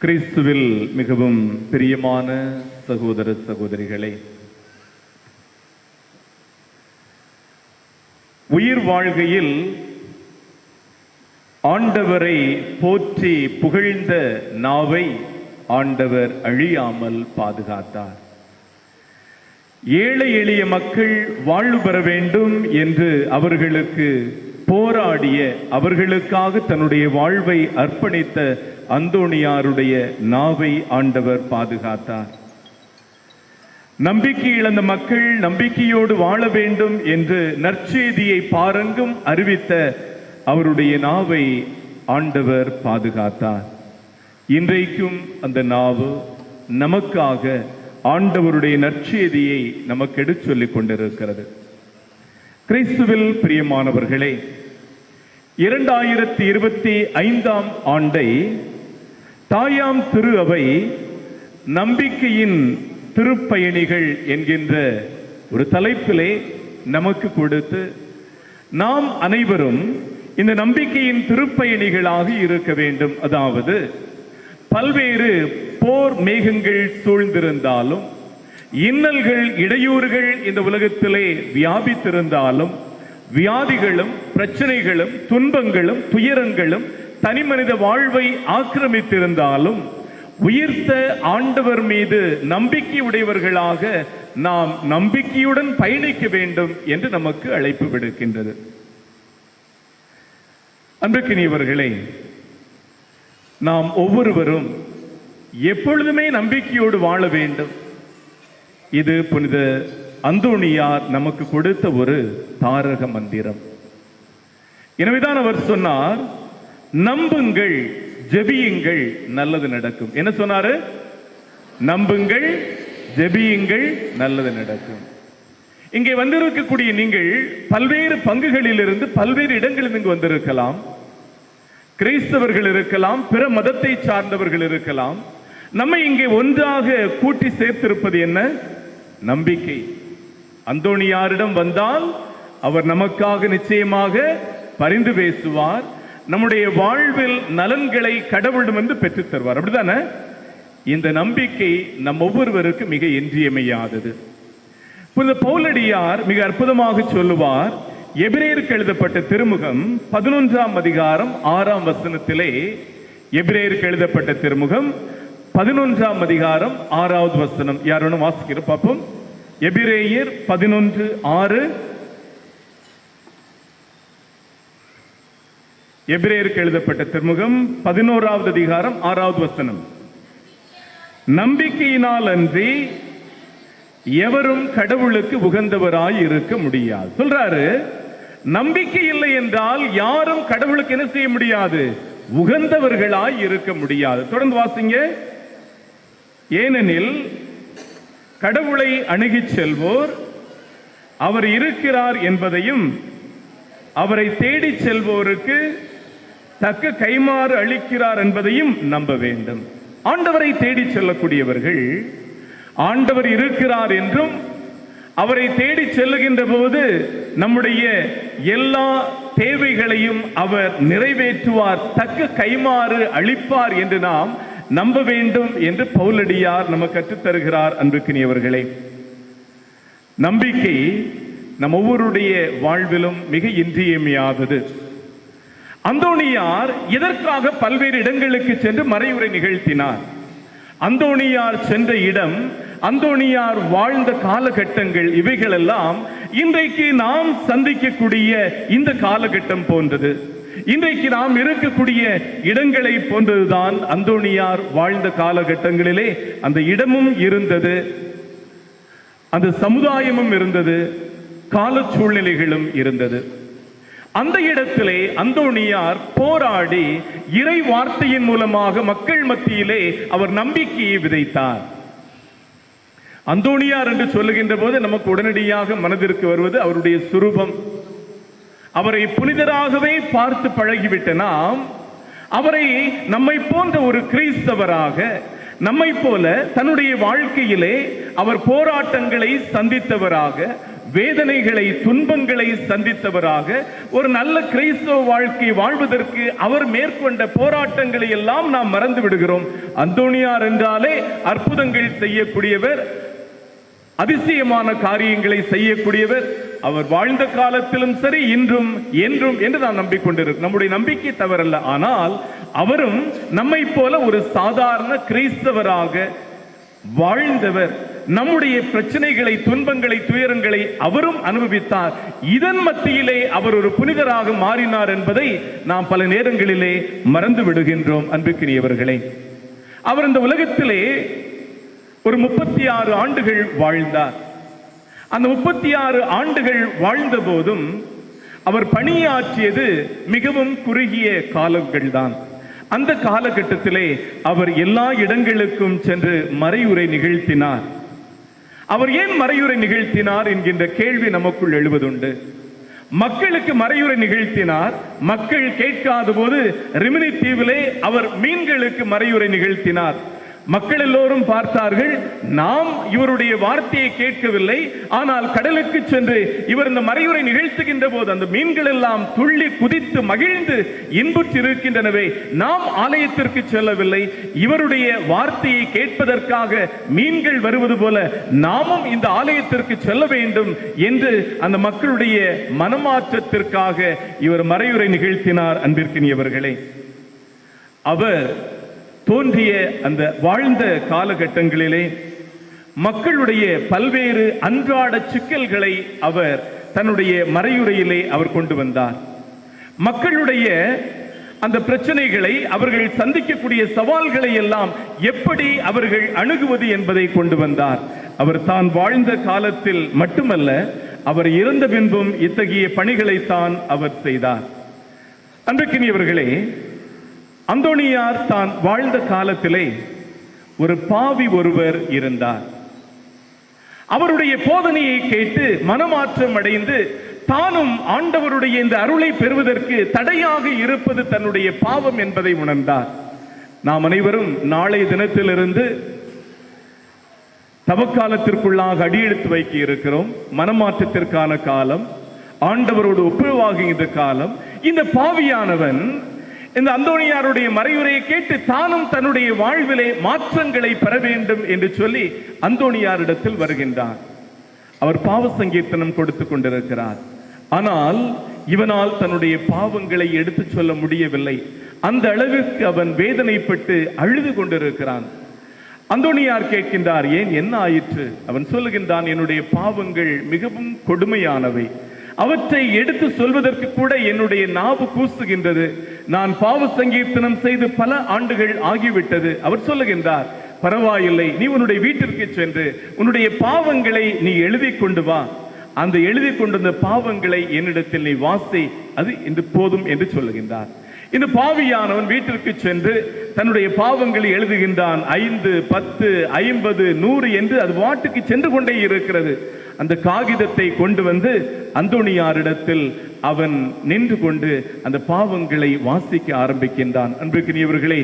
கிறிஸ்துவில் மிகவும் பிரியமான சகோதர சகோதரிகளே உயிர் வாழ்கையில் ஆண்டவரை போற்றி புகழ்ந்த நாவை ஆண்டவர் அழியாமல் பாதுகாத்தார். ஏழை எளிய மக்கள் வாழ்வு பெற வேண்டும் என்று அவர்களுக்கு போராடிய அவர்களுக்காக தன்னுடைய வாழ்வை அர்ப்பணித்த அந்தோணியாருடைய நாவை ஆண்டவர் பாதுகாத்தார். நம்பிக்கை இழந்த மக்கள் நம்பிக்கையோடு வாழ வேண்டும் என்று நற்செய்தியை பாரங்கும் அறிவித்த அவருடைய நாவை ஆண்டவர் பாதுகாத்தார். இன்றைக்கும் அந்த நாவு நமக்காக ஆண்டவருடைய நற்செய்தியை நமக்கு எடுத்து சொல்லிக் கொண்டிருக்கிறது. கிறிஸ்துவில் பிரியமானவர்களே இரண்டாயிரத்தி இருபத்தி ஐந்தாம் ஆண்டை தாயாம் திரு அவை நம்பிக்கையின் திருப்பயணிகள் என்கின்ற ஒரு தலைப்பிலே நமக்கு கொடுத்து நாம் அனைவரும் இந்த நம்பிக்கையின் திருப்பயணிகளாக இருக்க வேண்டும். அதாவது பல்வேறு போர் மேகங்கள் சூழ்ந்திருந்தாலும் இன்னல்கள் இடையூறுகள் இந்த உலகத்திலே வியாபித்திருந்தாலும் வியாதிகளும் பிரச்சனைகளும் துன்பங்களும் துயரங்களும் தனி மனித வாழ்வை ஆக்கிரமித்திருந்தாலும் உயிர்த்த ஆண்டவர் மீது நம்பிக்கை உடையவர்களாக நாம் நம்பிக்கையுடன் பயணிக்க வேண்டும் என்று நமக்கு அழைப்பு விடுக்கின்றது. அன்புக்கினியவர்களே நாம் ஒவ்வொருவரும் எப்பொழுதுமே நம்பிக்கையோடு வாழ வேண்டும். இது புனித அந்தோணியார் நமக்கு கொடுத்த ஒரு தாரக மந்திரம். எனவேதான் அவர் சொன்னார் நம்புங்கள் ஜெபியுங்கள் நல்லது நடக்கும். என்ன சொன்னாரு? நம்புங்கள் ஜெபியுங்கள் நல்லது நடக்கும். இங்கே வந்திருக்கக்கூடிய நீங்கள் பல்வேறு பங்குகளிலிருந்து பல்வேறு இடங்களில் இங்கு வந்திருக்கலாம். கிறிஸ்தவர்கள் இருக்கலாம் பிற மதத்தை சார்ந்தவர்கள் இருக்கலாம். நம்மை இங்கே ஒன்றாக கூட்டி சேர்த்திருப்பது என்ன? நம்பிக்கை. அந்தோணியாரிடம் வந்தால் அவர் நமக்காக நிச்சயமாக பரிந்து பேசுவார். நம்முடைய வாழ்வில் நலன்களை கடவுளிடம் வந்து பெற்றுத் தருவார். அப்படிதானே இந்த நம்பிக்கை நம் ஒவ்வொருவருக்கும் மிக இன்றியமையாதது. புனித பௌலடியார் மிக அற்புதமாக சொல்லுவார். எபிரேயருக்கு எழுதப்பட்ட திருமுகம் பதினொன்றாம் அதிகாரம் ஆறாம் வசனத்திலே எபிரேயருக்கு எழுதப்பட்ட திருமுகம் பதினொன்றாம் அதிகாரம் ஆறாவது வசனம். யாரும் வாசிக்கிற பார்ப்போம். எபிரேயர் பதினொன்று ஆறு எபிரேயருக்கு எழுதப்பட்ட திருமுகம் பதினோராவது அதிகாரம் ஆறாவது வசனம். நம்பிக்கையினால் அன்றி எவரும் கடவுளுக்கு உகந்தவராய் இருக்க முடியாது. சொல்றாரு நம்பிக்கை இல்லை என்றால் யாரும் கடவுளுக்கு என்ன செய்ய முடியாது? உகந்தவர்களாய் இருக்க முடியாது. தொடர்ந்து வாசிங்க. ஏனெனில் கடவுளை அணுகிச் செல்வோர் அவர் இருக்கிறார் என்பதையும் அவரை தேடிச் செல்வோருக்கு தக்க கைமாறு அளிக்கிறார் என்பதையும் நம்ப வேண்டும். ஆண்டவரை தேடி செல்லக்கூடியவர்கள் ஆண்டவர் இருக்கிறார் என்றும் அவரை தேடி செல்லுகின்ற போது நம்முடைய எல்லா தேவைகளையும் அவர் நிறைவேற்றுவார் தக்க கைமாறு அளிப்பார் என்று நாம் நம்ப வேண்டும் என்று பவுலடியார் நம்ம கற்றுத்தருகிறார் அன்புக்கினியவர்களே நம்பிக்கை நம் ஒவ்வொருடைய வாழ்விலும் மிக இன்றியமையாதது. அந்தோணியார் இதற்காக பல்வேறு இடங்களுக்கு சென்று மறைவுரை நிகழ்த்தினார்? அந்தோணியார் சென்ற இடம் அந்தோணியார் வாழ்ந்த காலகட்டங்கள் இவைகளெல்லாம் இன்றைக்கு நாம் சந்திக்கக்கூடிய இந்த காலகட்டம் போன்றது. இன்றைக்கு நாம் இருக்கக்கூடிய இடங்களை போன்றதுதான் அந்தோணியார் வாழ்ந்த காலகட்டங்களிலே அந்த இடமும் இருந்தது. அந்த சமுதாயமும் இருந்தது. கால சூழ்நிலைகளும் இருந்தது. அந்த இடத்திலே அந்தோணியார் போராடி இறை வார்த்தையின் மூலமாக மக்கள் மத்தியிலே அவர் நம்பிக்கையை விதைத்தார். அந்தோணியார் என்று சொல்லுகின்ற போது நமக்கு உடனடியாக மனதிற்கு வருவது அவருடைய சுரூபம். அவரை புனிதராகவே பார்த்து பழகிவிட்ட நாம் அவரை நம்மை போன்ற ஒரு கிறிஸ்தவராக நம்மை போல தன்னுடைய வாழ்க்கையிலே அவர் போராட்டங்களை சந்தித்தவராக வேதனைகளை துன்பங்களை சந்தித்தவராக ஒரு நல்ல கிறிஸ்தவ வாழ்க்கை வாழ்வதற்கு அவர் மேற்கொண்ட போராட்டங்களை எல்லாம் நாம் மறந்து விடுகிறோம். அந்தோனியார் என்றாலே அற்புதங்கள் செய்யக்கூடியவர் அதிசயமான காரியங்களை செய்யக்கூடியவர். அவர் வாழ்ந்த காலத்திலும் சரி இன்றும் என்றும் என்று நாம் நம்பிக்கொண்டிருக்கிறோம். நம்முடைய நம்பிக்கை தவறல்ல. ஆனால் அவரும் நம்மை போல ஒரு சாதாரண கிறிஸ்தவராக வாழ்ந்தவர். நம்முடைய பிரச்சனைகளை துன்பங்களை துயரங்களை அவரும் அனுபவித்தார். இதன் மத்தியிலே அவர் ஒரு புனிதராக மாறினார் என்பதை நாம் பல நேரங்களிலே மறந்து விடுகின்றோம் அன்புக்குரியவர்களே அவர் இந்த உலகத்திலே ஒரு முப்பத்தி ஆறு ஆண்டுகள் வாழ்ந்தார். அந்த முப்பத்தி ஆறு ஆண்டுகள் வாழ்ந்த போதும் அவர் பணியாற்றியது மிகவும் குறுகிய காலங்கள் தான் அந்த காலகட்டத்திலே அவர் எல்லா இடங்களுக்கும் சென்று மறையுரை நிகழ்த்தினார். அவர் ஏன் மறையுரை நிகழ்த்தினார் என்கின்ற கேள்வி நமக்குள் எழுவதுண்டு. மக்களுக்கு மறையுரை நிகழ்த்தினார் மக்கள் கேட்காத போது ரிமினி தீவிலே அவர் மீன்களுக்கு மறையுரை நிகழ்த்தினார். மக்கள் எல்லோரும் பார்த்தார்கள் நாம் இவருடைய வார்த்தையை கேட்கவில்லை ஆனால் கடலுக்கு சென்று இவர் இந்த மறையுரை நிகழ்த்துகின்ற போது அந்த மீன்கள் எல்லாம் துள்ளி குதித்து மகிழ்ந்து இன்புற்றிருக்கின்றனவே நாம் ஆலயத்திற்கு செல்லவில்லை இவருடைய வார்த்தையை கேட்பதற்காக மீன்கள் வருவது போல நாமும் இந்த ஆலயத்திற்கு செல்ல வேண்டும் என்று அந்த மக்களுடைய மனமாற்றத்திற்காக இவர் மறையுரை நிகழ்த்தினார் அன்பிற்கினியவர்களே. அவர் தோன்றிய அந்த வாழ்ந்த காலகட்டங்களிலே மக்களுடைய பல்வேறு அன்றாட சிக்கல்களை அவர் தன்னுடைய மறையுறையிலே அவர் கொண்டு வந்தார். மக்களுடைய அந்த பிரச்சனைகளை அவர்கள் சந்திக்கக்கூடிய சவால்களை எல்லாம் எப்படி அவர்கள் அணுகுவது என்பதை கொண்டு வந்தார். அவர் தான் வாழ்ந்த காலத்தில் மட்டுமல்ல அவர் இறந்த பின்பும் இத்தகைய பணிகளைத்தான் அவர் செய்தார். அன்றைக்கினியவர்களே அந்தோணியார் தான் வாழ்ந்த காலத்திலே ஒரு பாவி ஒருவர் இருந்தார். அவருடைய போதனையை கேட்டு மனமாற்றம் அடைந்து தானும் ஆண்டவருடைய இந்த அருளை பெறுவதற்கு தடையாக இருப்பது தன்னுடைய பாவம் என்பதை உணர்ந்தார். நாம் அனைவரும் நாளை தினத்திலிருந்து தவக்காலத்திற்குள்ளாக அடியெடுத்து வைக்க இருக்கிறோம். மனமாற்றத்திற்கான காலம் ஆண்டவரோடு ஒப்புரவாகுகின்ற காலம் இந்த பாவியானவன் இந்த அந்தோணியாருடைய மறையுரையை கேட்டு தானும் தன்னுடைய வாழ்விலே மாற்றங்களை பெற வேண்டும் என்று சொல்லி அந்தோணியாரிடத்தில் வருகின்றார். அவர் பாவ சங்கீர்த்தனம் கொடுத்து கொண்டிருக்கிறார். ஆனால் இவனால் தன்னுடைய பாவங்களை எடுத்துச் சொல்ல முடியவில்லை. அந்த அளவிற்கு அவன் வேதனைப்பட்டு அழுது கொண்டிருக்கிறான். அந்தோணியார் கேட்கின்றார் ஏன் என்ன ஆயிற்று? அவன் சொல்லுகின்றான் என்னுடைய பாவங்கள் மிகவும் கொடுமையானவை. அவற்றை எடுத்து சொல்வதற்கு கூட என்னுடைய நாவு கூசுகின்றது. நான் பாவ சங்கீர்த்தனம் செய்து பல ஆண்டுகள் ஆகிவிட்டது. அவர் சொல்லுகின்றார் பரவாயில்லை நீ உன்னுடைய வீட்டிற்கு சென்று உன்னுடைய பாவங்களை நீ எழுதி கொண்டு வா. அந்த எழுதி கொண்டிருந்த பாவங்களை என்னிடத்தில் நீ வாசி அது என்று போதும் என்று சொல்லுகின்றார். இந்த பாவியானவன் வீட்டிற்கு சென்று தன்னுடைய பாவங்களை எழுதுகின்றான். ஐந்து பத்து ஐம்பது நூறு என்று அது வாட்டுக்கு சென்று கொண்டே இருக்கிறது. அந்த காகிதத்தை கொண்டு வந்து அந்தோணியாரிடத்தில் அவன் நின்று கொண்டு அந்த பாவங்களை வாசிக்க ஆரம்பிக்கின்றான். அன்புக்குரியவர்களே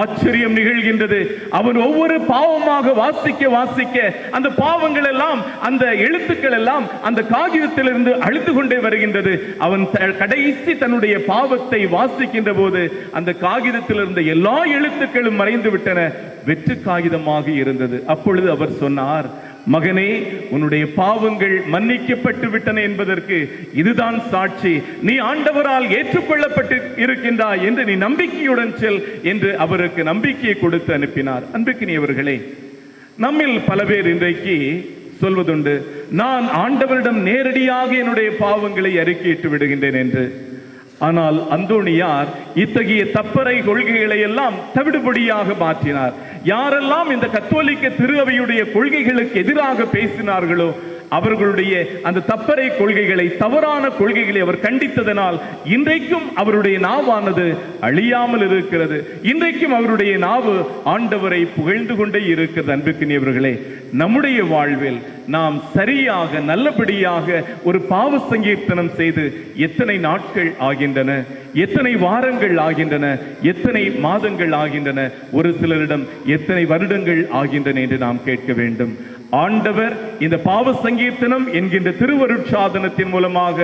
ஆச்சரியம் நிகழ்கின்றது. அவன் ஒவ்வொரு பாவமாக வாசிக்க வாசிக்க அந்த பாவங்கள் எல்லாம் அந்த எழுத்துக்கள் எல்லாம் அந்த காகிதத்திலிருந்து அழுத்து கொண்டே வருகின்றது. அவன் கடைசி தன்னுடைய பாவத்தை வாசிக்கின்ற போது அந்த காகிதத்தில் இருந்த எல்லா எழுத்துக்களும் மறைந்து விட்டன. வெற்று காகிதமாக இருந்தது. அப்பொழுது அவர் சொன்னார் மகனே உன்னுடைய பாவங்கள் மன்னிக்கப்பட்டு விட்டன என்பதற்கு இதுதான் சாட்சி. நீ ஆண்டவரால் ஏற்றுக்கொள்ளப்பட்டு இருக்கின்றாய் என்று நீ நம்பிக்கையுடன் செல் என்று அவருக்கு நம்பிக்கையை கொடுத்து அனுப்பினார். அன்புக்கினியவர்களே நம்மில் பல பேர் இன்றைக்கு சொல்வதுண்டு நான் ஆண்டவரிடம் நேரடியாக என்னுடைய பாவங்களை அறிக்கையிட்டு விடுகின்றேன் என்று. ஆனால் அந்தோணியார் இத்தகைய தப்பறை கொள்கைகளை எல்லாம் தவிடுபடியாக மாற்றினார். யாரெல்லாம் இந்த கத்தோலிக்க திருவையுடைய கொள்கைகளுக்கு எதிராக பேசினார்களோ அவர்களுடைய அந்த தப்பறை கொள்கைகளை தவறான கொள்கைகளை அவர் கண்டித்ததனால் இன்றைக்கும் அவருடைய நாவானது அழியாமல் இருக்கிறது. இன்றைக்கும் அவருடைய நாவு ஆண்டவரை புகழ்ந்து கொண்டே இருக்கிறது அன்புக்கினியவர்களே நம்முடைய வாழ்வில் நாம் சரியாக நல்லபடியாக ஒரு பாவ சங்கீர்த்தனம் செய்து எத்தனை நாட்கள் ஆகின்றன எத்தனை வாரங்கள் ஆகின்றன எத்தனை மாதங்கள் ஆகின்றன ஒரு சிலரிடம் எத்தனை வருடங்கள் ஆகின்றன என்று நாம் கேட்க வேண்டும். ஆண்டவர் இந்த பாவ சங்கீர்த்தனம் என்கின்ற திருவருட்சாதனத்தின் மூலமாக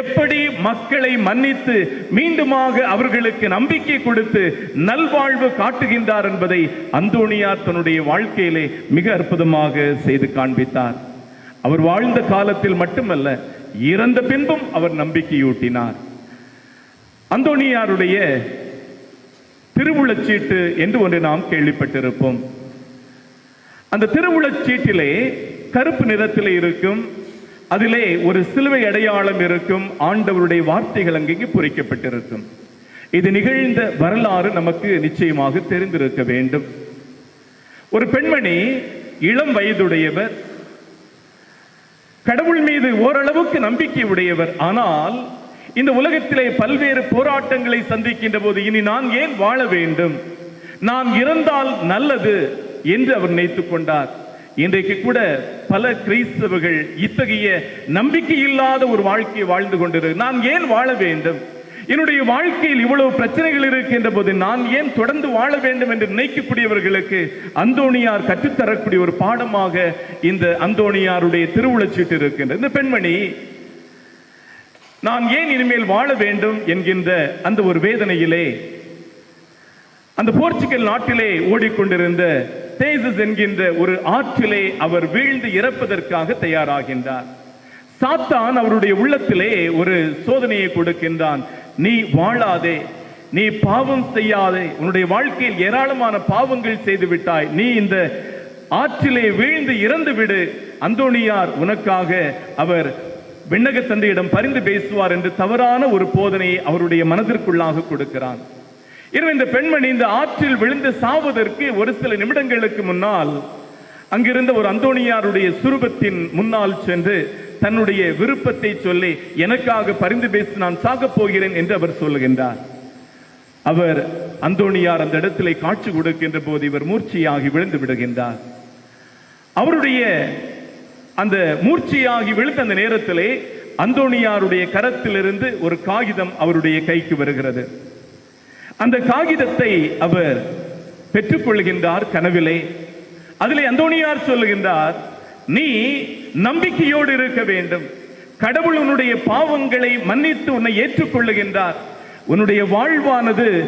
எப்படி மக்களை மன்னித்து மீண்டுமாக அவர்களுக்கு நம்பிக்கை கொடுத்து நல்வாழ்வு காட்டுகின்றார் என்பதை அந்தோணியார் தன்னுடைய வாழ்க்கையிலே மிக அற்புதமாக செய்து காண்பித்தார். அவர் வாழ்ந்த காலத்தில் மட்டுமல்ல இறந்த பின்பும் அவர் நம்பிக்கையூட்டினார். அந்தோணியாருடைய திருவுளச்சீட்டு என்று ஒன்று நாம் கேள்விப்பட்டிருப்போம். அந்த திருவுளச்சீட்டிலே கருப்பு நிறத்திலே இருக்கும் அதிலே ஒரு சிலுவை அடையாளம் இருக்கும் ஆண்டவருடைய வார்த்தைகள் அங்கே பொறிக்கப்பட்டிருக்கும். இது நிகழ்ந்த வரலாறு நமக்கு நிச்சயமாக தெரிந்திருக்க வேண்டும். ஒரு பெண்மணி இளம் வயதுடையவர் கடவுள் மீது ஓரளவுக்கு நம்பிக்கை உடையவர் ஆனால் இந்த உலகத்திலே பல்வேறு போராட்டங்களை சந்திக்கின்ற போது இனி நான் ஏன் வாழ வேண்டும்? நான் இறந்தால் நல்லது என்று அவர் நினைத்துக் கொண்டார். இன்றைக்கு கூட பல கிறிஸ்தவர்கள் இத்தகைய நம்பிக்கை இல்லாத ஒரு வாழ்க்கையை வாழ்ந்து கொண்டிரு நான் ஏன் வாழ வேண்டும்? என்னுடைய வாழ்க்கையில் இவ்வளவு பிரச்சனைகள் இருக்கின்ற போது நான் ஏன் தொடர்ந்து வாழ வேண்டும் என்று நினைக்கக்கூடியவர்களுக்கு அந்தோணியார் கற்றுத்தரக்கூடிய ஒரு பாடமாக இந்த அந்தோணியாருடைய திருவுளச்சீட்டு இருக்கின்றது. இந்த பெண்மணி நான் ஏன் இனிமேல் வாழ வேண்டும் என்கின்ற அந்த ஒரு வேதனையிலே அந்த போர்ச்சுகல் நாட்டிலே ஓடிக்கொண்டிருந்த தேசஸ் என்கின்ற ஒரு ஆற்றிலே அவர் வீழ்ந்து இறப்பதற்காக தயாராகின்றார். சாத்தான் அவருடைய உள்ளத்திலே ஒரு சோதனையை கொடுக்கின்றான். நீ வாழாதே நீ பாவம் செய்யாதே உன்னுடைய வாழ்க்கையில் ஏராளமான பாவங்கள் செய்து விட்டாய். நீ இந்த ஆற்றிலே வீழ்ந்து இறந்து விடு. அந்தோணியார் உனக்காக அவர் விண்ணக தந்தையிடம் பரிந்து பேசுவார் என்று தவறான ஒரு போதனையை அவருடைய மனதிற்குள்ளாக கொடுக்கிறான். எனவே இந்த பெண்மணி இந்த ஆற்றில் விழுந்து சாவதற்கு ஒரு சில நிமிடங்களுக்கு முன்னால் அங்கிருந்த ஒரு அந்தோணியாருடைய சுரூபத்தின் முன்னால் சென்று தன்னுடைய விருப்பத்தை சொல்லி எனக்காக பரிந்து பேசி நான் சாகப் போகிறேன் என்று அவர் சொல்லுகின்றார். அவர் அந்தோணியார் அந்த இடத்திலே காட்சி கொடுக்கின்ற போது இவர் மூர்ச்சியாகி விழுந்து விடுகின்றார். அவருடைய அந்த மூர்ச்சியாகி விழுந்த அந்த நேரத்திலே அந்தோணியாருடைய கரத்திலிருந்து ஒரு காகிதம் அவருடைய கைக்கு வருகிறது. அந்த காகிதத்தை அவர் பெற்றுக்கொள்கின்றார் கனவிலே. அதிலே அந்தோணியார் சொல்லுகின்றார் நீ நம்பிக்கையோடு இருக்க வேண்டும். கடவுள் உன்னுடைய பாவங்களை மன்னித்து உன்னை ஏற்றுக்கொள்ளுகின்றார். உன்னுடைய வாழ்வானது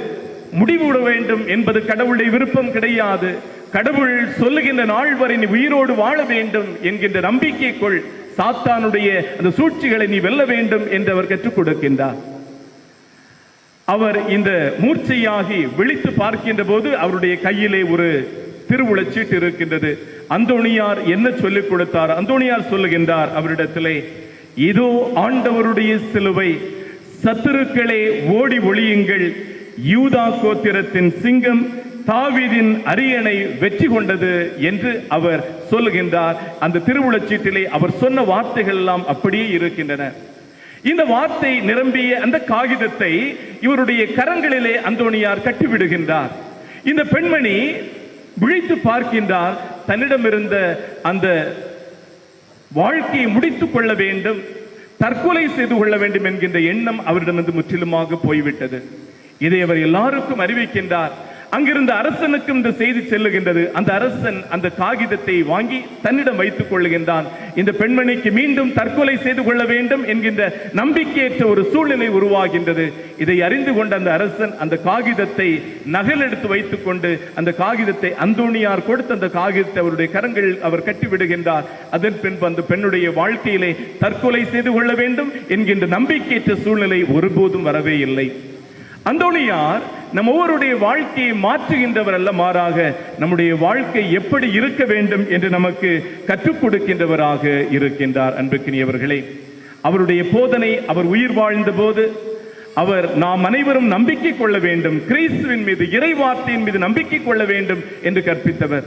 முடிவுட வேண்டும் என்பது கடவுளுடைய விருப்பம் கிடையாது. கடவுள் சொல்லுகின்ற நாள் வரை நீ உயிரோடு வாழ வேண்டும் என்கின்ற நம்பிக்கை கொள் சாத்தானுடைய அந்த சூழ்ச்சிகளை நீ வெல்ல வேண்டும் என்று அவர் கற்றுக் கொடுக்கின்றார். அவர் இந்த மூர்ச்சையாகி விழித்து பார்க்கின்ற போது அவருடைய கையிலே ஒரு திருவுளச்சீட்டு இருக்கின்றது. அந்தோணியார் என்ன சொல்லிக் கொடுத்தார்? அந்தோணியார் சொல்லுகின்றார் அவரிடத்திலே இதோ ஆண்டவருடைய சிலுவை சத்துருக்களே ஓடி ஒளியுங்கள். யூதா கோத்திரத்தின் சிங்கம் தாவிதின் அரியணை வெற்றி கொண்டது என்று அவர் சொல்லுகின்றார். அந்த திருவுளச்சீட்டிலே அவர் சொன்ன வார்த்தைகள் எல்லாம் அப்படியே இருக்கின்றன. இந்த வார்த்தை நிரம்பிய அந்த காகிதத்தை இவருடைய கரங்களிலே அந்தோணியார் கட்டிவிடுகின்றார். இந்த பெண்மணி விழித்து பார்க்கின்றார். தன்னிடம் இருந்த அந்த வாழ்க்கையை முடித்துக் கொள்ள வேண்டும் தற்கொலை செய்து கொள்ள வேண்டும் என்கின்ற எண்ணம் அவரிடமிருந்து முற்றிலுமாக போய்விட்டது. இதை அவர் எல்லாருக்கும் அறிவிக்கின்றார். அங்கிருந்த அரசனுக்கும் இந்த செய்தி செல்லுகின்றது. அந்த அரசன் அந்த காகிதத்தை வாங்கி தன்னிடம் வைத்துக் கொள்ளுகின்றான். இந்த பெண்மணிக்கு மீண்டும் தற்கொலை செய்து கொள்ள வேண்டும் என்கின்ற நம்பிக்கையற்ற ஒரு சூழ்நிலை உருவாகின்றது. இதை அறிந்து கொண்ட அந்த அரசன் அந்த காகிதத்தை நகல் எடுத்து வைத்துக் கொண்டு அந்த காகிதத்தை அந்தோணியார் கொடுத்த அந்த காகிதத்தை அவருடைய கரங்கள் அவர் கட்டி விடுகின்றார். அதன் பின்பு அந்த பெண்ணுடைய வாழ்க்கையிலே தற்கொலை செய்து கொள்ள வேண்டும் என்கின்ற நம்பிக்கையற்ற சூழ்நிலை ஒருபோதும் வரவே இல்லை. அந்தோணியார் நம் ஒவ்வொருடைய வாழ்க்கையை மாற்றுகின்றவர் அல்ல மாறாக நம்முடைய வாழ்க்கை எப்படி இருக்க வேண்டும் என்று நமக்கு கற்றுக் கொடுக்கின்றவராக இருக்கின்றார் அன்புக்கினியவர்களே அவருடைய போதனை அவர் உயிர் வாழ்ந்த போது அவர் நாம் அனைவரும் நம்பிக்கை கொள்ள வேண்டும் கிறிஸ்துவின் மீது இறைவார்த்தையின் மீது நம்பிக்கை கொள்ள வேண்டும் என்று கற்பித்தவர்.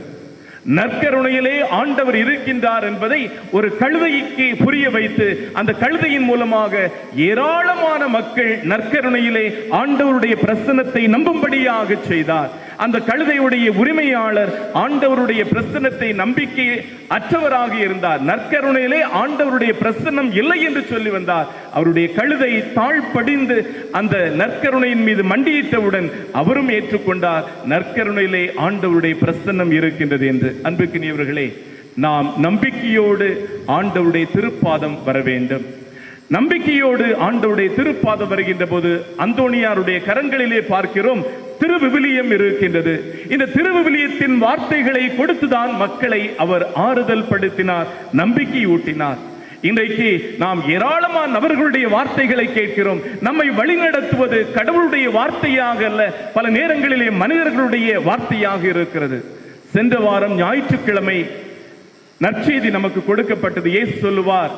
நற்கருணையிலே ஆண்டவர் இருக்கின்றார் என்பதை ஒரு கழுதைக்கு புரிய வைத்து அந்த கழுதையின் மூலமாக ஏராளமான மக்கள் நற்கருணையிலே ஆண்டவருடைய பிரசன்னத்தை நம்பும்படியாக செய்தார். அந்த கழுதையுடைய உரிமையாளர் ஆண்டவருடைய பிரசன்னத்தை நம்பிக்கை அற்றவராக இருந்தார். நற்கருணையிலே ஆண்டவருடைய பிரசன்னம் இல்லை என்று சொல்லி வந்தார். அவருடைய கழுதை தாழ்படிந்து அந்த நற்கருணையின் மீது மண்டியிட்டவுடன் அவரும் ஏற்றுக்கொண்டார். நற்கருணையிலே ஆண்டவருடைய பிரசன்னம் இருக்கின்றது என்று. அன்புக்குரியவர்களே நாம் நம்பிக்கையோடு ஆண்டவுடைய திருப்பாதம் வர வேண்டும். நம்பிக்கையோடு ஆண்டவுடைய திருப்பாதம் வருகின்ற போது அந்தோணியாருடைய கரங்களிலே பார்க்கிறோம் திருவிவிலியம் இருக்கின்றது. இந்த திருவிவிலியத்தின் வார்த்தைகளை கொடுத்துதான் மக்களை அவர் ஆறுதல் படுத்தினார் நம்பிக்கை ஊட்டினார். இன்றைக்கு நாம் ஏராளமான நபர்களுடைய வார்த்தைகளை கேட்கிறோம். நம்மை வழிநடத்துவது கடவுளுடைய வார்த்தையாக அல்ல பல நேரங்களிலே மனிதர்களுடைய வார்த்தையாக இருக்கிறது. சென்ற வாரம் ஞாயிற்றுக்கிழமை நற்செய்தி நமக்கு கொடுக்கப்பட்டது. ஏசு சொல்லுவார்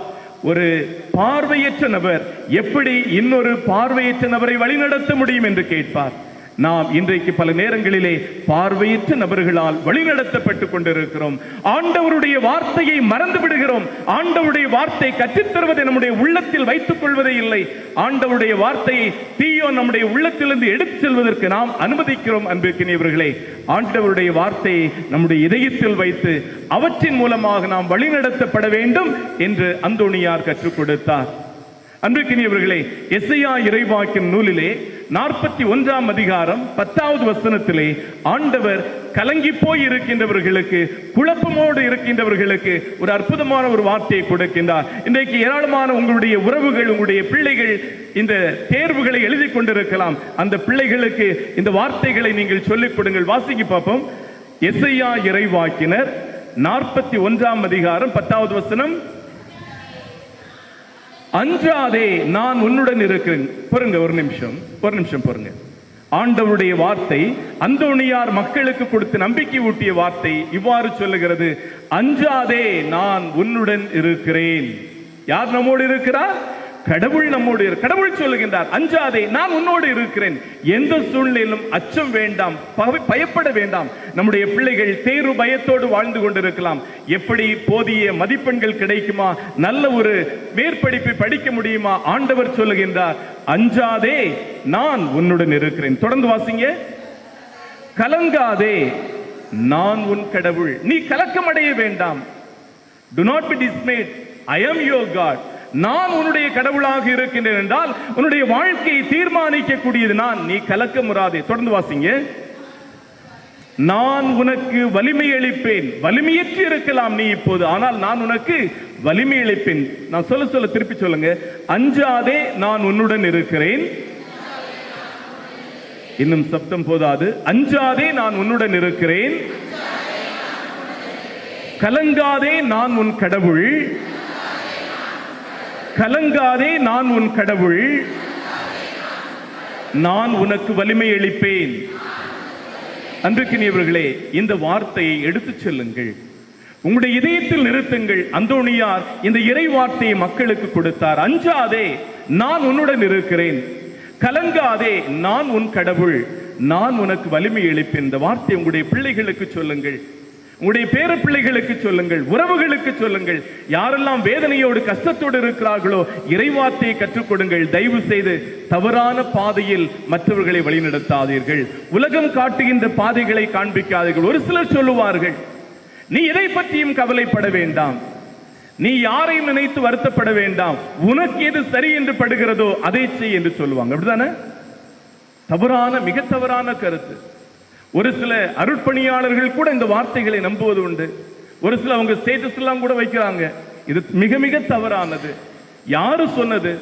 ஒரு பார்வையற்ற நபர் எப்படி இன்னொரு பார்வையற்ற நபரை வழிநடத்த முடியும்? என்று கேட்பார். நாம் இன்றைக்கு பல நேரங்களிலே பார்வையற்ற நபர்களால் வழிநடத்தப்பட்டுக் கொண்டிருக்கிறோம். ஆண்டவருடைய வார்த்தையை மறந்து விடுகிறோம். ஆண்டவருடைய வார்த்தை கற்றுத்தருவதை நம்முடைய உள்ளத்தில் வைத்துக் கொள்வதே இல்லை. ஆண்டவருடைய வார்த்தையை தீயோ நம்முடைய உள்ளத்திலிருந்து எடுத்துச் செல்வதற்கு நாம் அனுமதிக்கிறோம் அன்பிற்கினியவர்களே. ஆண்டவருடைய வார்த்தையை நம்முடைய இதயத்தில் வைத்து அவற்றின் மூலமாக நாம் வழிநடத்தப்பட வேண்டும் என்று அந்தோணியார் கற்றுக் கொடுத்தார். அன்பிற்கினியவர்களே எஸ்ஐயா இறைவாக்கின் நூலிலே நாற்பத்தி ஒன்றாம் அதிகாரம் பத்தாவது வசனத்திலே ஆண்டவர் கலங்கி போய் இருக்கின்றவர்களுக்கு குழப்பமோடு இருக்கின்றவர்களுக்கு ஒரு அற்புதமான ஒரு வார்த்தையை கொடுக்கின்றார். இன்றைக்கு ஏராளமான உங்களுடைய உறவுகள் உங்களுடைய பிள்ளைகள் இந்த தேர்வுகளை எழுதி கொண்டிருக்கலாம். அந்த பிள்ளைகளுக்கு இந்த வார்த்தைகளை நீங்கள் சொல்லிக் கொடுங்கள். வாசிக்கு பார்ப்போம். எஸ்ஐயா இறைவாக்கினர் நாற்பத்தி ஒன்றாம் அதிகாரம் பத்தாவது வசனம். அஞ்சாதே நான் உன்னுடன் இருக்கிறேன். பாருங்க ஒரு நிமிஷம். ஒரு நிமிஷம் பாருங்க. ஆண்டவருடைய வார்த்தை அந்தோணியார் மக்களுக்கு கொடுத்து நம்பிக்கை ஊட்டிய வார்த்தை இவ்வாறு சொல்லுகிறது. அஞ்சாதே நான் உன்னுடன் இருக்கிறேன். யார் நம்மோடு இருக்கிறார்? கடவுள் நம்மோடு கடவுள் சொல்லுகின்றார் அஞ்சாதே நான் உன்னோடு இருக்கிறேன். எந்த சூழ்நிலையிலும் அச்சம் வேண்டாம் பயப்பட வேண்டாம். நம்முடைய பிள்ளைகள் தேர்வு பயத்தோடு வாழ்ந்து கொண்டிருக்கலாம். எப்படி போதிய மதிப்பெண்கள் கிடைக்குமா? நல்ல ஒரு மேற்படிப்பை படிக்க முடியுமா? ஆண்டவர் சொல்லுகின்றார் அஞ்சாதே நான் உன்னுடன் இருக்கிறேன். தொடர்ந்து வாசிங்க. கலங்காதே நான் உன் கடவுள். நீ கலக்கமடைய வேண்டாம். Do not be dismayed I am your God நான் உன்னுடைய கடவுளாக இருக்கின்றேன் என்றால் உன்னுடைய வாழ்க்கையை தீர்மானிக்கக்கூடியது நான். நீ கலக்கமுறாதே தொடர்ந்து வாசிங்க. நான் உனக்கு வலிமை அளிப்பேன். வலிமையற்று இருக்கலாம் நீ இப்போது. ஆனால் நான் உனக்கு வலிமை அளிப்பேன். நான் சொல்ல சொல்ல திருப்பி சொல்லுங்க. அஞ்சாதே நான் உன்னுடன் இருக்கிறேன். இன்னும் சப்தம் போதாது. அஞ்சாதே நான் உன்னுடன் இருக்கிறேன். கலங்காதே நான் உன் கடவுள். கலங்காதே நான் உன் கடவுள். நான் உனக்கு வலிமை அளிப்பேன். அன்றுக்கினியவர்களே இந்த வார்த்தையை எடுத்துச் செல்லுங்கள். உங்களுடைய இதயத்தில் நிறுத்துங்கள். அந்தோணியார் இந்த இறை வார்த்தையை மக்களுக்கு கொடுத்தார். அஞ்சாதே நான் உன்னுடன் இருக்கிறேன். கலங்காதே நான் உன் கடவுள். நான் உனக்கு வலிமை எழுப்பேன் இந்த வார்த்தை உங்களுடைய பிள்ளைகளுக்கு சொல்லுங்கள். உங்களுடைய பேர பிள்ளைகளுக்கு சொல்லுங்கள் உறவுகளுக்கு சொல்லுங்கள். யாரெல்லாம் வேதனையோடு கஷ்டத்தோடு இருக்கிறார்களோ இறைவார்த்தையை கற்றுக் கொடுங்கள். தயவு செய்து தவறான பாதையில் மற்றவர்களை வழிநடத்தாதீர்கள். உலகம் காட்டுகின்ற பாதைகளை காண்பிக்காதீர்கள். ஒரு சிலர் சொல்லுவார்கள் நீ எதை பற்றியும் கவலைப்பட வேண்டாம். நீ யாரையும் நினைத்து வருத்தப்பட வேண்டாம். உனக்கு எது சரி என்று படுகிறதோ அதை செய் என்று சொல்லுவாங்க. அப்படிதானே தவறான மிக தவறான கருத்து. ஒரு சில அருட்பணியாளர்கள் கூட இந்த வார்த்தைகளை நம்புவது உண்டு. ஒரு சில அவங்க ஸ்டேட்டஸ் எல்லாம் கூட வைக்கிறாங்க. இது மிக மிக தவறானது. யாரு சொன்னது?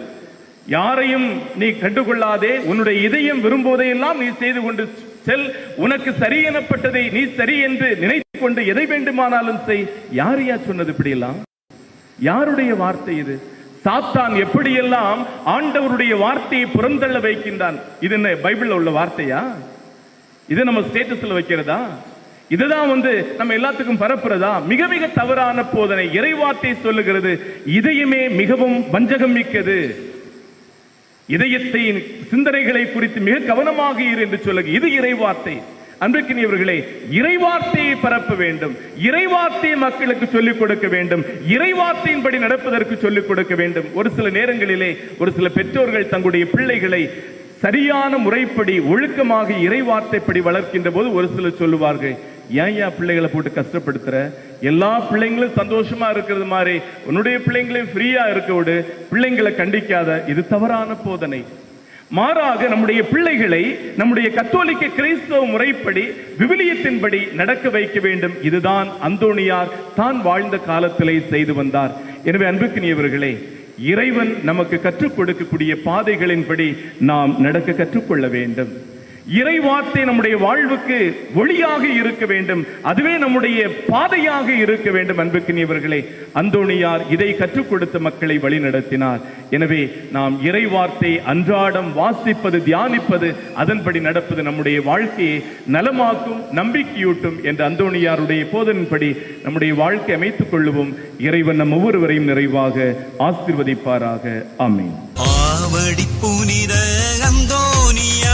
யாரையும் நீ கண்டுகொள்ளாதே. உன்னுடைய இதயம் விரும்புவதையெல்லாம் நீ செய்து கொண்டு செல். உனக்கு சரி எனப்பட்டதை நீ சரி என்று நினைத்து கொண்டு எதை வேண்டுமானாலும் செய். யாரையா சொன்னது இப்படியெல்லாம்? யாருடைய வார்த்தை இது? சாத்தான் எப்படியெல்லாம் ஆண்டவருடைய வார்த்தையை புறந்தள்ள வைக்கின்றான். இது என்ன பைபிள்ல உள்ள வார்த்தையா? இது நம்ம ஸ்டேட்டஸ்ல வைக்கிறதா? இதுதான் வந்து நம்ம எல்லாத்துக்கும் பரப்புறதா? மிக மிக தவறான போதனை இறைவார்த்தை சொல்லுகிறது. இதயமே மிகவும் வஞ்சகம் மிக்கது. இதயத்தை சிந்தனைகளை குறித்து மிக கவனமாக இரு என்று சொல்லுங்க இது இறைவார்த்தை. அன்றைக்கினியவர்களே இறைவார்த்தையை பரப்ப வேண்டும். இறைவார்த்தையை மக்களுக்கு சொல்லிக் கொடுக்க வேண்டும். இறைவார்த்தையின்படி நடப்பதற்கு சொல்லிக் கொடுக்க வேண்டும். ஒரு சில நேரங்களிலே ஒரு சில பெற்றோர்கள் தங்களுடைய பிள்ளைகளை சரியான முறைப்படி ஒழுக்கமாக இறைவார்த்தைப்படி வளர்க்கின்ற போது ஒரு சிலர் சொல்லுவார்கள் ஏன் ஏன் பிள்ளைகளை போட்டு கஷ்டப்படுத்துற? எல்லா பிள்ளைங்களும் சந்தோஷமா இருக்கிறது மாதிரி உன்னுடைய பிள்ளைங்களையும் ஃப்ரீயா இருக்க விடு பிள்ளைங்களை கண்டிக்காத இது தவறான போதனை. மாறாக நம்முடைய பிள்ளைகளை நம்முடைய கத்தோலிக்க கிறிஸ்தவ முறைப்படி விவிலியத்தின்படி நடக்க வைக்க வேண்டும். இதுதான் அந்தோணியார் தான் வாழ்ந்த காலத்திலே செய்து வந்தார். எனவே அன்புக்குரியவர்களே இறைவன் நமக்கு கற்றுக் கொடுக்கக்கூடிய பாதைகளின்படி நாம் நடக்க கற்றுக்கொள்ள வேண்டும். இறைவார்த்தை நம்முடைய வாழ்வுக்கு ஒளியாக இருக்க வேண்டும். அதுவே நம்முடைய பாதையாக இருக்க வேண்டும் அன்புக்கினியவர்களே அந்தோணியார் இதை கற்றுக் கொடுத்த மக்களை வழிநடத்தினார். எனவே நாம் இறைவார்த்தை அன்றாடம் வாசிப்பது தியானிப்பது அதன்படி நடப்பது நம்முடைய வாழ்க்கையை நலமாக்கும் நம்பிக்கையூட்டும் என்ற அந்தோணியாருடைய போதனின்படி நம்முடைய வாழ்க்கை அமைத்துக் கொள்ளுவோம். இறைவன் நம் ஒவ்வொருவரையும் நிறைவாக ஆசிர்வதிப்பாராக. ஆமென். ஆவடி புனித அந்தோனியாரே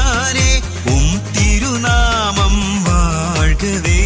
வாழ்கவே